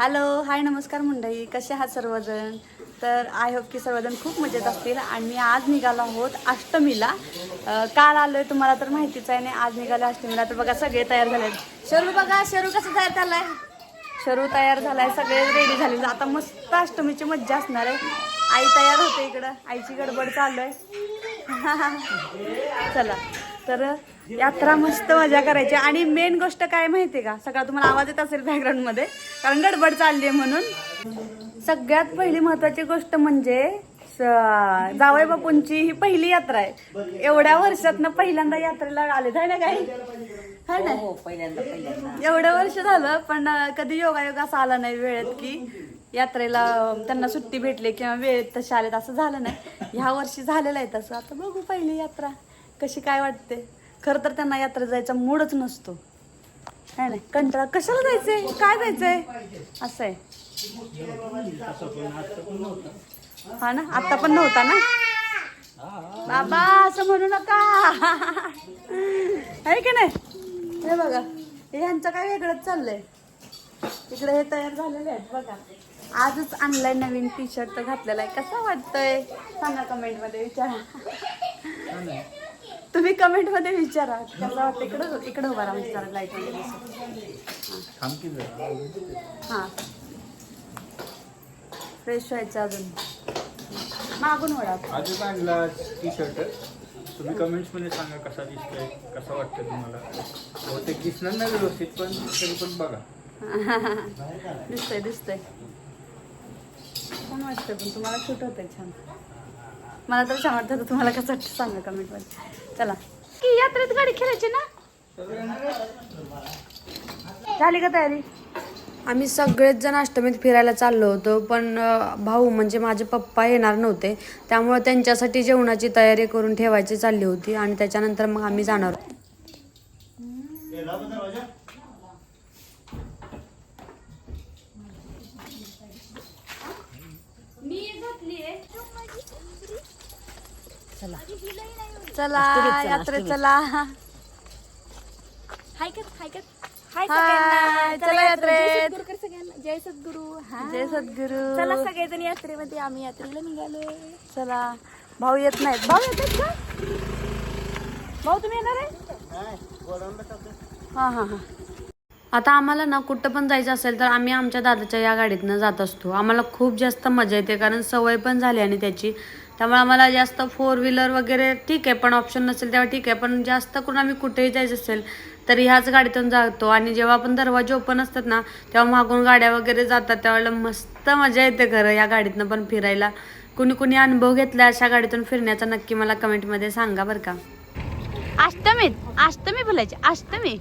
Hello hi नमस्कार मंडळी. कसे आहात सर्वजण? तर आय होप की सर्वजण खूप मजेत असतील. आणि मी आज निघालो आहोत अष्टमीला. काल आलोय तुम्हाला तर माहितीच आहे नाही आज निघालो अष्टमीला. तर बघा सगळे तयार झाले शरू बघा शरू कसं तयार झालाय? शरू तयार झालाय सगळे रेडी झाले. आता मस्त अष्टमीची मज्जा असणार आहे. आई तयार होते इकडं. आईची गडबड चालू आहे. चला. तर यात्रा मस्त मजा करायची. आणि मेन गोष्ट काय माहितीये का? सगळा तुम्हाला आवाज येत असेल बॅकग्राऊंडमध्ये. कारण गडबड चालली आहे म्हणून. सगळ्यात पहिली महत्वाची गोष्ट म्हणजे जावई बापूंची ही पहिली यात्रा आहे. एवढ्या वर्षातनं पहिल्यांदा यात्रेला आले ना काही? है ना? हो एवढं वर्ष झालं पण कधी योगायोग असा आला नाही वेळेत की यात्रेला त्यांना सुट्टी भेटली किंवा वेळेत तसे आलेत असं झालं नाही. ह्या वर्षी झालेलं आहे तसं. आता बघू पहिली यात्रा कशी काय वाटते. खरं तर त्यांना यात्रा जायचा मूडच नसतो. काय नाही कंटाळा कशाला जायचंय? काय जायचंय? असं आहे. हा ना? आता पण नव्हता ना? बाबा असं म्हणू नका. आहे की नाही? हे बघा हे ह्यांचं काय वेगळंच चाललंय. इकडे हे तयार झालेले आहेत बघा. आजच आणलाय नवीन टी शर्ट घातलेला आहे. कसा वाटतोय? सांगा कमेंटमध्ये विचारा. तुम्ही कमेंटमध्ये विचारा. कसं वाटतं इकडं इकडं उभा राहा म्हणजे जरा लाइट वगैरे. हा. फ्रेश व्हायचं अजून. मागून वडा आजच आणला टी शर्ट तुम्ही कमेंट्समध्ये सांगा कसा दिसतोय कसा वाटतंय तुम्हाला? बहुतेक दिसणार नाही व्यवस्थित पण तरी पण बघा. दिसतंय दिसतंय. छान वाटतंय पण तुम्हाला शूट होतंय छान. मला तर छान वाटतं. तुम्हाला कसं वाटतं सांगा कमेंटमध्ये चला. की यात्रेत गाडी खेळायची ना? झाली का तयारी? आम्ही सगळेच जण अष्टमीत फिरायला चाललो होतो पण भाऊ म्हणजे माझे पप्पा येणार नव्हते त्यामुळे त्यांच्यासाठी जेवणाची तयारी करून ठेवायची चालली होती आणि त्याच्यानंतर मग आम्ही जाणार चला. यात्रेत चला. हाय कर हाय कर. हाय हाय, चला यात्रेत. सगळ्यांना. जय सद्गुरू. हा जय सद्गुरु. चला सगळेजण यात्रेमध्ये आम्ही यात्रेला निघालोय. चला. भाऊ येत नाहीत. भाऊ येत का? भाऊ तुम्ही येणार आहे? हा हा हा. आता आम्हाला ना कुठं पण जायचं असेल तर आम्ही आमच्या दादाच्या या गाडीतनं जात असतो. आम्हाला खूप जास्त मजा येते कारण सवय पण झाली आणि त्याची. त्यामुळे आम्हाला जास्त फोर व्हीलर वगैरे ठीक आहे पण ऑप्शन नसेल तेव्हा ठीक आहे पण जास्त करून आम्ही कुठेही जायचं असेल तर ह्याच गाडीतून जातो. आणि जेव्हा आपण दरवाजे ओपन असतात ना तेव्हा मागून गाड्या वगैरे जातात. त्यावेळेला मस्त मजा येते खरं या गाडीतनं पण फिरायला. कुणी कुणी अनुभव घेतला अशा गाडीतून फिरण्याचा नक्की मला कमेंटमध्ये सांगा बरं का. अष्टमीत अष्टमी बोलायची अष्टमी.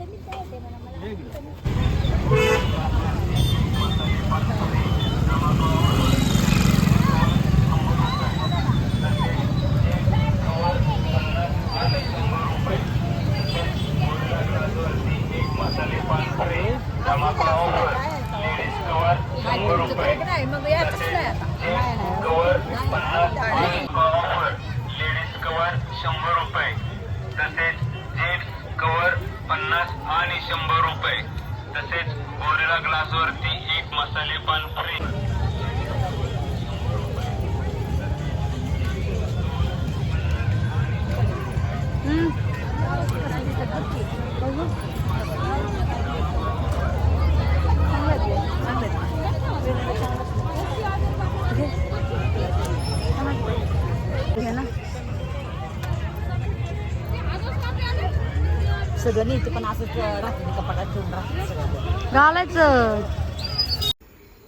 सगळं नेते पण असंच रात्री कपाटात ठेवून राहते सगळं घालायचं.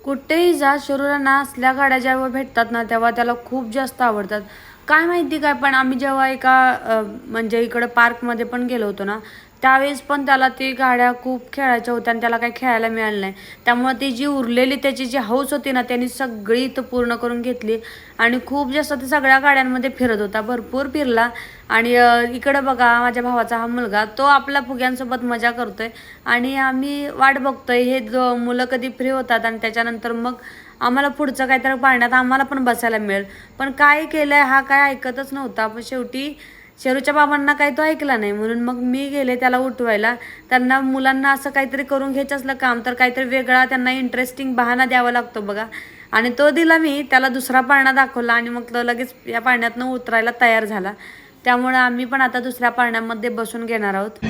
कुठेही जा शरीराला असल्या गाड्या जेव्हा भेटतात ना तेव्हा त्याला खूप जास्त आवडतात. काय माहिती काय पण आम्ही जेव्हा एका अ, म्हणजे इकडं पार्कमध्ये पण गेलो होतो ना त्यावेळेस पण त्याला ती गाड्या खूप खेळायच्या होत्या आणि त्याला काही खेळायला मिळालं नाही. त्यामुळे ती जी उरलेली त्याची जी हौस होती ना त्यांनी सगळी इथं पूर्ण करून घेतली आणि खूप जास्त ते सगळ्या गाड्यांमध्ये फिरत होता. भरपूर फिरला आणि इकडं बघा माझ्या भावाचा हा मुलगा तो आपल्या फुग्यांसोबत मजा करतोय आणि आम्ही वाट बघतोय. हे जो मुलं कधी फ्री होतात आणि त्याच्यानंतर मग आम्हाला पुढचं काहीतरी पाळण्यात आम्हाला पण बसायला मिळेल. पण काय केलं हा काय ऐकतच नव्हता. पण शेवटी शेरूच्या बाबांना काही तो ऐकला नाही. म्हणून मग मी गेले त्याला उठवायला. त्यांना मुलांना असं काहीतरी करून घ्यायचं असलं काम तर काहीतरी वेगळा त्यांना इंटरेस्टिंग बहाणा द्यावा लागतो बघा. आणि तो दिला मी त्याला दुसरा पाळणा दाखवला आणि मग तो लगेच या पाळण्यातनं उतरायला तयार झाला. त्यामुळं आम्ही पण आता दुसऱ्या पाळण्यामध्ये बसून घेणार आहोत.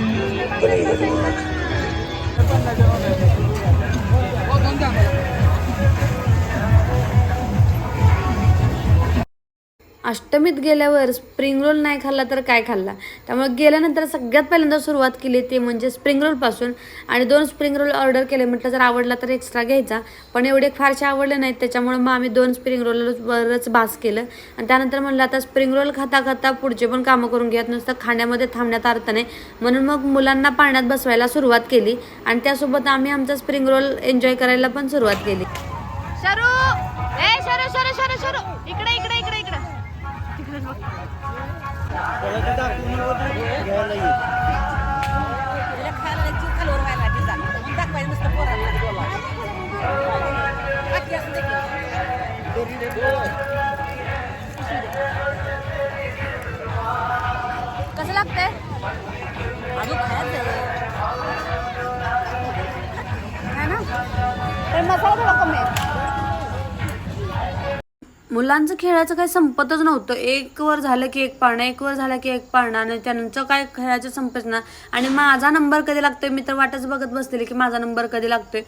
अष्टमीत गेल्यावर स्प्रिंग रोल नाही खाल्ला तर काय खाल्ला? त्यामुळे गेल्यानंतर सगळ्यात पहिल्यांदा सुरुवात केली ते म्हणजे स्प्रिंग रोलपासून आणि दोन स्प्रिंग रोल ऑर्डर केले. म्हटलं जर आवडला तर एक्स्ट्रा घ्यायचा. पण एवढे फारसे आवडले नाहीत. त्याच्यामुळे मग आम्ही दोन स्प्रिंग रोलवरच भास केलं. आणि त्यानंतर म्हणलं आता स्प्रिंग रोल खाता खाता पुढचे पण कामं करून घ्यात नुसतं खाण्यामध्ये थांबण्यात अर्थ नाही. म्हणून मग मुलांना पाण्यात बसवायला सुरुवात केली. आणि त्यासोबत आम्ही आमचा स्प्रिंग रोल एन्जॉय करायला पण सुरुवात केली. शरू! ए शरू शरू शरू शरू! इकडे इकडे इकडे. इकडे मुलांचं खेळाचं काही संपतच नव्हतं. एक वर झालं की एक पाळणा एक वर झालं की एक पाळणा आणि त्यांचं काय खेळाचं संपच ना. आणि माझा नंबर कधी लागतोय? मी तर वाटच बघत बसलेली की माझा नंबर कधी लागतोय?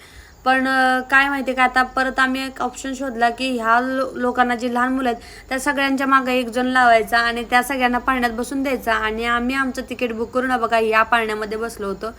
पण काय माहिती का? आता परत आम्ही एक ऑप्शन शोधला की ह्या लो लोकांना जी लहान मुलं आहेत त्या सगळ्यांच्या मागे एक जण लावायचा आणि त्या सगळ्यांना पाळण्यात बसून द्यायचा. आणि आम्ही आमचं तिकीट बुक करून बघा या पाळण्यामध्ये बसलो होतो.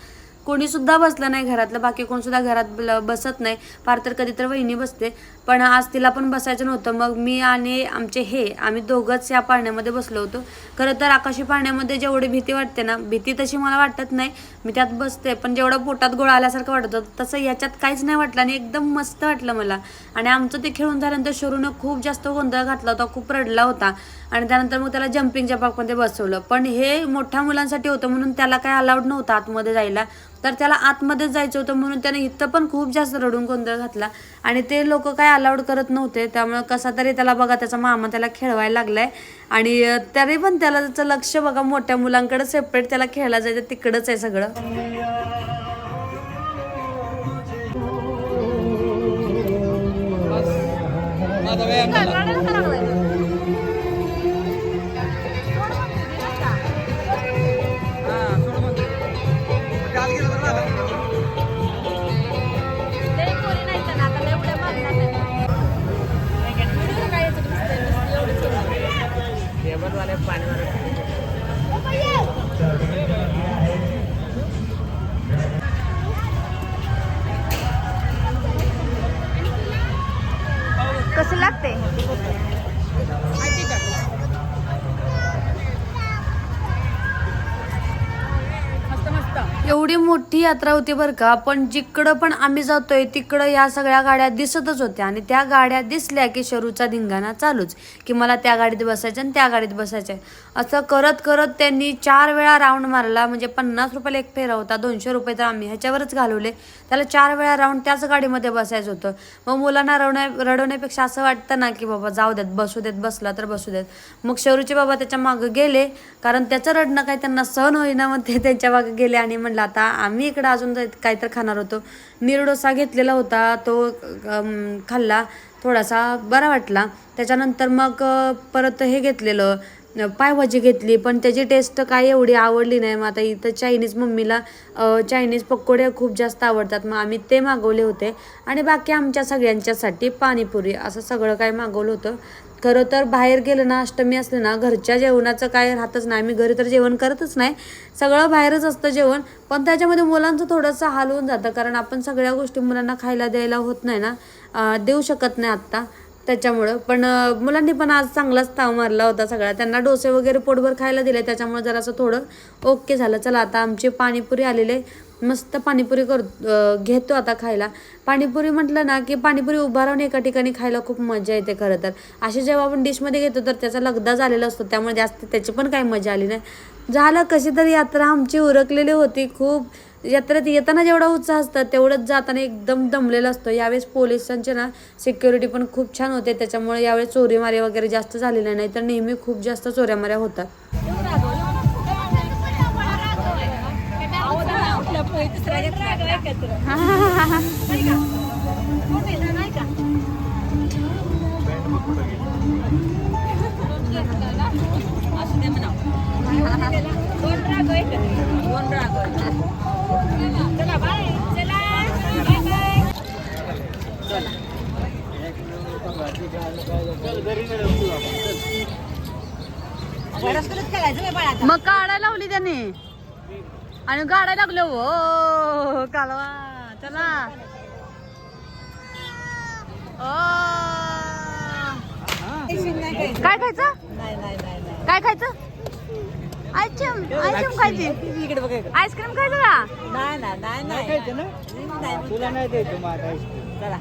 कोणीसुद्धा बसलं नाही घरातलं बाकी कोणसुद्धा घरात बसत नाही. फार तर कधी तर वहिनी बसते. पण आज तिला पण बसायचं नव्हतं. मग मी आणि आमचे हे आम्ही दोघंच या पाळण्यामध्ये बसलो होतो. खरं तर आकाशी पाळण्यामध्ये जेवढी भीती वाटते ना भीती तशी मला वाटत नाही. मी त्यात बसते. पण जेवढं पोटात गोळा आल्यासारखं वाटत होतं तसं याच्यात काहीच नाही वाटलं आणि एकदम मस्त वाटलं मला. आणि आमचं ते खेळून झाल्यानंतर शरूनं खूप जास्त गोंधळ घातला होता खूप रडला होता. आणि त्यानंतर मग त्याला जम्पिंगच्या पार्कमध्ये बसवलं. पण हे मोठ्या मुलांसाठी होतं म्हणून त्याला काय अलाउड नव्हतं आतमध्ये जायला. तर त्याला आतमध्येच जायचं होतं म्हणून त्याने इथं पण खूप जास्त रडून गोंधळ घातला. आणि ते लोक काय अलाउड करत नव्हते. त्यामुळे कसा तरी त्याला बघा त्याचा मामा त्याला खेळवायला लागलाय. आणि तरी पण त्याला त्याचं लक्ष बघा मोठ्या मुलांकडे सेपरेट त्याला खेळायला जायचं तिकडंच आहे सगळं. लय कसं लागते एवढी मोठी यात्रा होती बरं का. पण जिकडं पण आम्ही जातोय तिकडं या सगळ्या गाड्या दिसतच होत्या. आणि त्या गाड्या दिसल्या की शरूचा धिंगाणा चालूच की मला त्या गाडीत बसायचं आणि त्या गाडीत बसायचं. असं करत करत त्यांनी चार वेळा राऊंड मारला. म्हणजे पन्नास रुपयाला एक फेरा होता दोनशे रुपये तर आम्ही ह्याच्यावरच घालवले. त्याला चार वेळा राऊंड त्याच गाडीमध्ये बसायचं होतं. मग मुलांना रडवण्या रडवण्यापेक्षा असं वाटतं ना की बाबा जाऊ देत बसू देत बसला तर बसू देत. मग शरूचे बाबा त्याच्या मागं गेले कारण त्याचं रडणं काही त्यांना सहन होईना मग ते त्यांच्या मागं गेले आणि म्हणलं आता आम्ही इकडं अजून जाय- काहीतरी खाणार होतो. निरडोसा घेतलेला होता तो खाल्ला थोडासा बरा वाटला. त्याच्यानंतर मग परत हे घेतलेलं पायभाजी पावभाजी घेतली पण त्याची टेस्ट काय एवढी आवडली नाही. मग आता इथं चायनीज मम्मीला चायनीज पकोडे खूप जास्त आवडतात. मग आम्ही ते मागवले होते. आणि बाकी आमच्या सगळ्यांच्यासाठी पाणीपुरी असं सगळं काय मागवलं होतं. खरं तर बाहेर गेलं ना अष्टमी असले ना घरच्या जेवणाचं काय राहतच नाही. आम्ही घरी तर जेवण करतच नाही. सगळं बाहेरच असतं जेवण. पण त्याच्यामध्ये मुलांचं थोडंसं हाल होऊन जातं. कारण आपण सगळ्या गोष्टी मुलांना खायला द्यायला होत नाही ना. देऊ शकत नाही आत्ता त्याच्यामुळं. पण मुलांनी पण आज चांगलाच ताव मारला होता सगळा. त्यांना डोसे वगैरे पोटभर खायला दिले. त्याच्यामुळे जरासं थोडं ओके झालं. चला आता आमची पाणीपुरी आलेले. मस्त पाणीपुरी कर घेतो आता खायला. पाणीपुरी म्हटलं ना की पाणीपुरी उभा राहून एका ठिकाणी खायला खूप मजा येते खरं तर. अशी जेव्हा आपण डिशमध्ये घेतो तर त्याचा लगदा झालेला असतो. त्यामुळे जास्त त्याची पण काही मजा आली नाही. झालं कशी तरी यात्रा आमची उरकलेली होती. खूप यात्रेत येताना जेवढा उत्साह असतं तेवढंच जाताना एकदम दमलेलं असतं. यावेळेस पोलिसांचे ना सिक्युरिटी पण खूप छान होते. त्याच्यामुळे यावेळेस चोरीमारी वगैरे जास्त झालेल्या नाही तर नेहमी खूप जास्त चोऱ्यामाऱ्या होतात. मग काढायला लावली त्याने. आणि काढायला लागलो हो कालवा. चला. ओ. काय खायचं? नाही नाही नाही नाही काय खायचं? आईस्क्रीम आईस्क्रीम खायची. इकडे बघ. आईस्क्रीम खायचं का? नाही नाही नाही नाही खायचं ना तुला नाही द्यायचं. माझा चला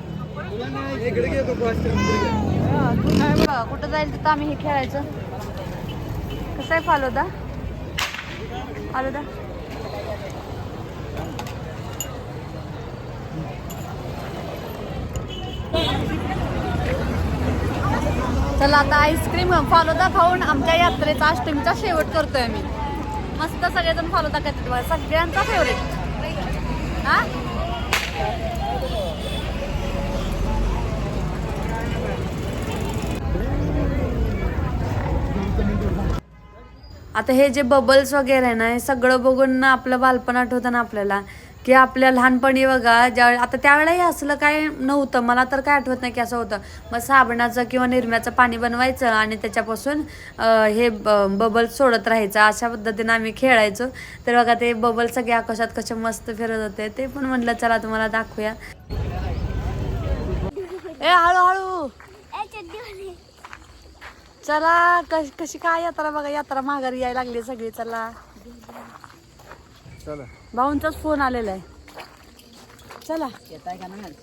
कुठं जाईल तिथं आम्ही हे खेळायचं. कसं आहे फालोदा? फालोदा? चला आता आईस्क्रीम फालोदा खाऊन आमच्या यात्रेचा अष्टमीचा शेवट करतोय आम्ही मस्त सगळेजण फालोदा करतात सगळ्यांचा फेवरेट हा? आता हे जे बबल्स वगैरे आहे ना हे सगळं बघून ना आपलं बालपण आठवतं ना आपल्याला. की आपल्या लहानपणी बघा ज्या आता त्यावेळेलाही असलं काय नव्हतं. मला तर काय आठवत नाही की असं होतं. मग साबणाचं किंवा निरम्याचं पाणी बनवायचं आणि त्याच्यापासून हे बबल सोडत राहायचं. अशा पद्धतीनं आम्ही खेळायचो. तर बघा ते बबल सगळे आकाशात कसे मस्त फिरत होते. ते पण म्हटलं चला तुम्हाला दाखवूया. ए हळूहळू! चला कश कशी काय यात्रा बघा यात्रा माघारी यायला लागली सगळी चला. चला. भाऊंचाच फोन आलेला आहे. चला. येताय का नाही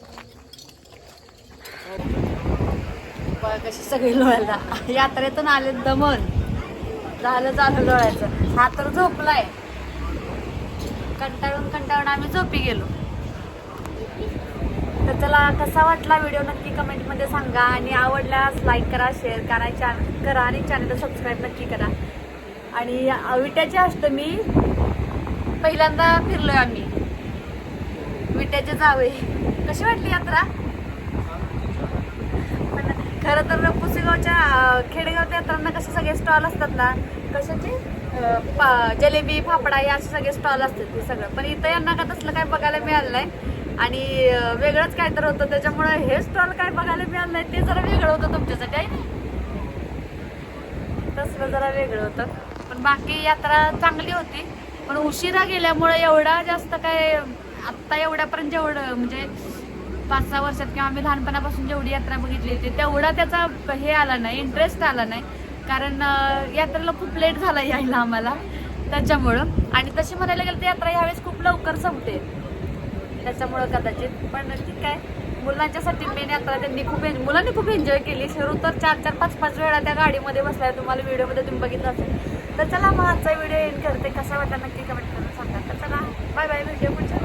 कशी सगळी लोळायला. यात्रेतून आले दमन. झालं झालं लोळायचं. हा तर झोपलाय. कंटाळून कंटाळून आम्ही झोपी गेलो. तर चला कसा वाटला व्हिडिओ नक्की कमेंटमध्ये सांगा. आणि आवडल्यास लाईक करा शेअर करा चॅनल करा आणि चॅनलला सबस्क्राईब नक्की करा. आणि विट्याची अष्टमी पहिल्यांदा फिरलोय आम्ही. विट्याचे जावे. कशी वाटली यात्रा? पण खरं तर पुसेगावच्या अं, खेडेगावच्या यात्रांना कसे सगळे स्टॉल असतात ना कशाचे? पा- जलेबी फाफडा या असे सगळे स्टॉल असतात ते सगळं. पण इथं यांना का तसलं काय बघायला मिळालं नाही. आणि वेगळंच काय तर होतं. त्याच्यामुळे हे स्टॉल काय बघायला मिळालं नाही. ते जरा वेगळं होतं तुमच्यासाठी आहे ना? तसलं जरा वेगळं होतं. पण बाकी यात्रा चांगली होती. पण उशिरा गेल्यामुळे एवढा जास्त काय आत्ता एवढ्यापर्यंत जेवढं म्हणजे पाच सहा वर्षात किंवा आम्ही लहानपणापासून जेवढी यात्रा बघितली होती तेवढा त्याचा हे आला नाही इंटरेस्ट आला नाही. कारण यात्रेला खूप लेट झाला यायला आम्हाला त्याच्यामुळं. आणि तशी म्हणायला गेलं तर यात्रा ह्यावेळेस खूप लवकर संपते. त्याच्यामुळं कदाचित. पण ठीक आहे मुलांच्यासाठी मेन यात्रा त्यांनी खूप एन- मुलांनी खूप एन्जॉय केली. शरू तर चार चार पाच पाच वेळा त्या गाडीमध्ये बसल्या. तुम्हाला व्हिडिओमध्ये तुम्ही बघितलं असेल. तर चला मग आजचा व्हिडिओ एंड करते. कसा वाटला नक्की कमेंट करून सांगा. तर चला बाय बाय व्हिडिओ पुढच्या